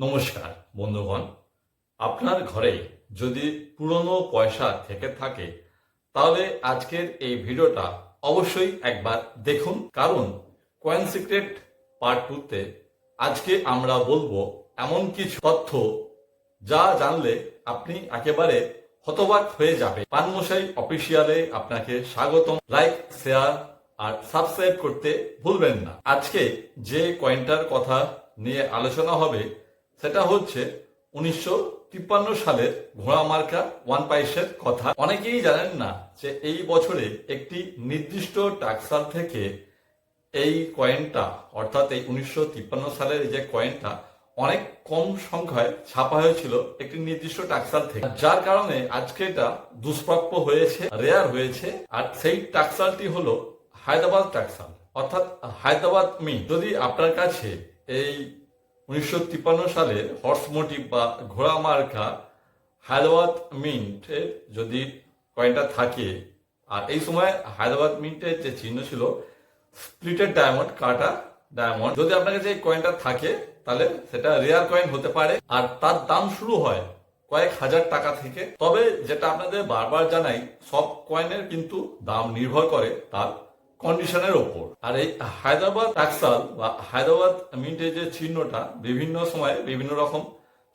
নমস্কার, বন্ধুগণ। আপনার ঘরে যদি পুরনো পয়সা থেকে থাকে, তাহলে আজকের এই ভিডিওটা অবশ্যই একবার দেখুন। কারণ কয়েন সিক্রেট পার্ট টুতে আজকে আমরা বলব এমন কিছু তথ্য যা জানলে আপনি একেবারে হতবাক হয়ে যাবে পানমশাই অফিসিয়ালে আপনাকে স্বাগতম। লাইক, শেয়ার আর সাবস্ক্রাইব করতে ভুলবেন না। আজকে যে কয়েনটার কথা নিয়ে আলোচনা হবে সেটা হচ্ছে উনিশশো তিপ্পান্ন সালের ঘোড়া মার্কা ওয়ান পাইসের কথা। অনেকেই জানেন না যে এই বছরে একটি নির্দিষ্ট টাকসাল থেকে এই কয়েনটা, অর্থাৎ এই উনিশশো তিপ্পান্ন সালের যে কয়েনটা, অনেক কম সংখ্যায় ছাপা হয়েছিল একটি নির্দিষ্ট টাকসাল থেকে। যার কারণে আজকে এটা দুষ্প্রাপ্য হয়েছে রেয়ার হয়েছে, আর সেই টাকসালটি হলো হায়দ্রাবাদ টাকসাল, অর্থাৎ হায়দ্রাবাদ মি যদি আপনার কাছে এই উনিশশো তিপ্পান্ন সালে হর্স মোটিভ বা ঘোড়া মার্কা হায়দ্রাবাদ মিন্টের যদি কয়েনটা থাকে, আর এই সময় হায়দ্রাবাদ মিন্টের যে চিহ্ন ছিল, স্প্লিটেড ডায়মন্ড, কাটা ডায়মন্ড, যদি আপনার কাছে এই কয়েনটা থাকে, তাহলে সেটা রেয়ার কয়েন হতে পারে। আর তার দাম শুরু হয় কয়েক হাজার টাকা থেকে। তবে যেটা আপনাদের বারবার জানাই, সব কয়েনের কিন্তু দাম নির্ভর করে তার কন্ডিশনের ওপর। আর এই হায়দ্রাবাদ টাকসাল বা হায়দ্রাবাদ মিন্টের যে চিহ্নটা বিভিন্ন সময়ে বিভিন্ন রকম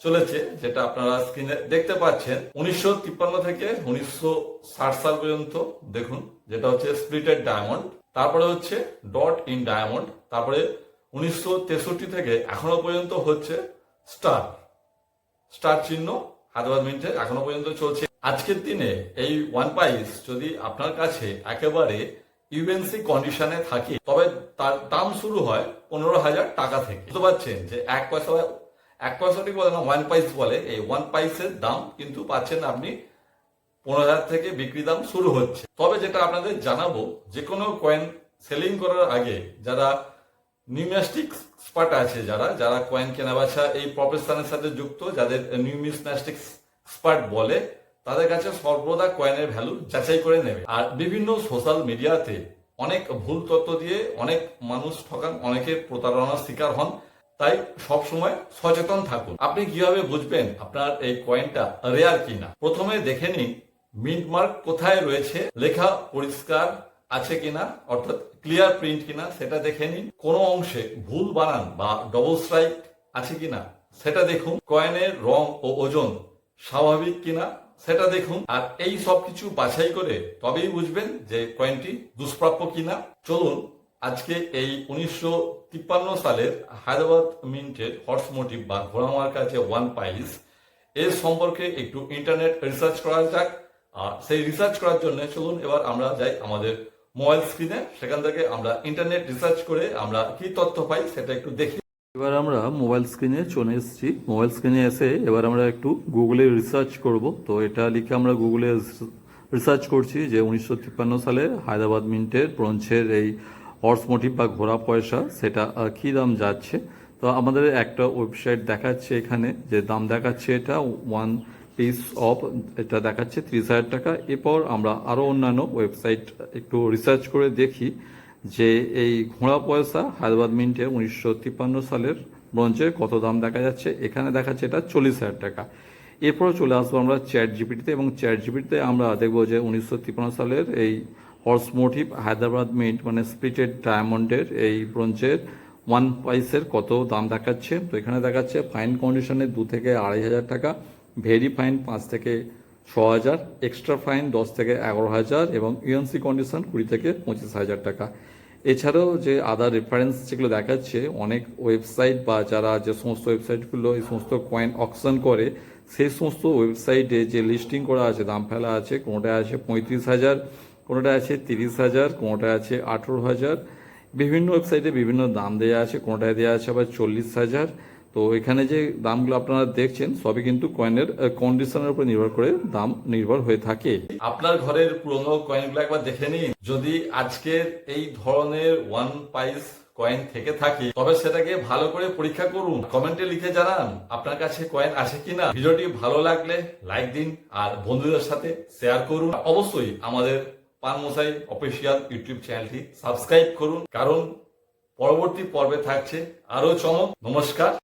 চলেছে, যেটা আপনারা স্ক্রিনে দেখতে পাচ্ছেন। উনিশশো তিপ্পান্ন থেকে উনিশশো ষাট সাল পর্যন্ত, দেখুন, যেটা হচ্ছে স্প্লিটেড ডায়মন্ড তারপরে হচ্ছে ডট ইন ডায়মন্ড তারপরে উনিশশো তেষট্টি থেকে এখনও পর্যন্ত হচ্ছে স্টার স্টার চিহ্ন হায়দ্রাবাদ মিন্টে এখনও পর্যন্ত চলছে। আজকের দিনে এই ওয়ান পাইস যদি আপনার কাছে একেবারে ইউএনসি কন্ডিশনে থাকে, তবে তার দাম শুরু হয় পনেরো হাজার টাকা থেকে। বুঝতে পারছেন যে এক পয়সা এক পয়সাটি বলে না ওয়ান পাইস বলে। এই ওয়ান পাইসের দাম কিন্তু পাচ্ছেন আপনি পনেরো হাজার থেকে বিক্রি দাম শুরু হচ্ছে। তবে যেটা আপনাদের জানাব যে কোনো কয়েন সেলিং করার আগে যারা নিউম্যাস্টিক স্পাট আছে যারা যারা কয়েন কেনাবেচা এই প্রফেশনের সাথে যুক্ত, যাদের নিউমিসম্যাস্টিক স্পাট বলে তাদের কাছে সর্বদা কয়েনের ভ্যালু যাচাই করে নেবে। আর বিভিন্ন সোশ্যাল মিডিয়াতে অনেক ভুল তথ্য দিয়ে অনেক মানুষ ঠকান অনেকে প্রতারণার শিকার হন। তাই সব সময় সচেতন থাকুন। আপনি কীভাবে বুঝবেন আপনার এই কয়েনটা রেয়ার কিনা? প্রথমে দেখে নিন মিন্ট মার্ক কোথায় রয়েছে। লেখা পরিষ্কার আছে কিনা, অর্থাৎ ক্লিয়ার প্রিন্ট কিনা, সেটা দেখে নিন। কোনো অংশে ভুল বানান বা ডবল স্ট্রাইক আছে কিনা, সেটা দেখুন। কয়েনের রং ও ওজন স্বাভাবিক কিনা, সেটা দেখুন। আর এই সব কিছু বাছাই করে তবেই বুঝবেন যে কয়েনটি দুষ্প্রাপ্য কিনা। চলুন, আজকে এই উনিশশো তিপ্পান্ন সালের হায়দ্রাবাদ মিন্টের হর্স মোটিভ বা ঘোড়ামার কাছে ওয়ান পাইস এর সম্পর্কে একটু ইন্টারনেট রিসার্চ করা যাক। আর সেই রিসার্চ করার জন্য চলুন, এবার আমরা যাই আমাদের মোবাইল স্ক্রিনে সেখান থেকে আমরা ইন্টারনেট রিসার্চ করে আমরা কি তথ্য পাই সেটা একটু দেখি। এবার আমরা মোবাইল স্ক্রিনে চলে এসেছি। মোবাইল স্ক্রিনে এসে এবার আমরা একটু গুগলে রিসার্চ করব। তো এটা লিখে আমরা গুগলে রিসার্চ করছি যে উনিশশো তিপ্পান্ন সালে হায়দ্রাবাদ মিন্টের ব্রঞ্চের এই হর্স মোটিভ বা ঘোড়া পয়সা সেটা কী দাম যাচ্ছে? তো আমাদের একটা ওয়েবসাইট দেখাচ্ছে এখানে যে দাম দেখাচ্ছে এটা ওয়ান পিস অফ এটা দেখাচ্ছে ত্রিশ হাজার টাকা। এরপর আমরা আরও অন্যান্য ওয়েবসাইট একটু রিসার্চ করে দেখি। যে এই ঘোড়া পয়সা হায়দ্রাবাদ মিন্টে উনিশশো তিপ্পান্ন সালের ব্রঞ্চের কত দাম দেখা যাচ্ছে? এখানে দেখাচ্ছে এটা চল্লিশ হাজার টাকা। এরপর চলে আসব আমরা চ্যাট জিপিটিতে এবং চ্যাট জিপিটিতে আমরা দেখব যে উনিশশো তিপ্পান্ন সালের এই হর্স মোটিভ হায়দ্রাবাদ মিন্ট মানে স্প্লিটেড ডায়মন্ডের এই ব্রঞ্চের ওয়ান পাইসের কত দাম দেখাচ্ছে? তো এখানে দেখাচ্ছে ফাইন কন্ডিশনে দু থেকে আড়াই হাজার টাকা, ভেরি ফাইন পাঁচ থেকে ছ হাজার এক্সট্রা ফাইন দশ থেকে এগারো হাজার এবং ইউএনসি কন্ডিশন কুড়ি থেকে পঁচিশ হাজার টাকা। এছাড়াও যে আদার রেফারেন্স যেগুলো দেখাচ্ছে, অনেক ওয়েবসাইট বা যারা যে সমস্ত ওয়েবসাইটগুলো এই সমস্ত কয়েন অকশন করে, সেই সমস্ত ওয়েবসাইটে যে লিস্টিং করা আছে, দাম ফেলা আছে, কোনোটায় আছে পঁয়ত্রিশ হাজার, কোনোটায় আছে তিরিশ হাজার, কোনোটায় আছে আঠেরো হাজার। বিভিন্ন ওয়েবসাইটে বিভিন্ন দাম দেওয়া আছে, কোনোটায় দেওয়া আছে আবার চল্লিশ হাজার। তো এখানে যে দামগুলো আপনারা দেখছেন, সবই কিন্তু কয়েনের কন্ডিশনের উপর নির্ভর করে দাম নির্ভর হয়ে থাকে। আপনার ঘরের পুরনো কয়েনগুলো একবার দেখে নিন। যদি আজকের এই ধরনের ওয়ান পাইস কয়েন থেকে থাকে, তবে সেটাকে ভালো করে পরীক্ষা করুন। কমেন্টে লিখে জানান আপনার কাছে কয়েন আছে কিনা। ভিডিওটি ভালো লাগলে লাইক দিন আর বন্ধুদের সাথে শেয়ার করুন। অবশ্যই আমাদের পান মশাই অফিসিয়াল ইউটিউব চ্যানেলটি সাবস্ক্রাইব করুন। কারণ পরবর্তী পর্বে থাকছে আরও চমক। নমস্কার।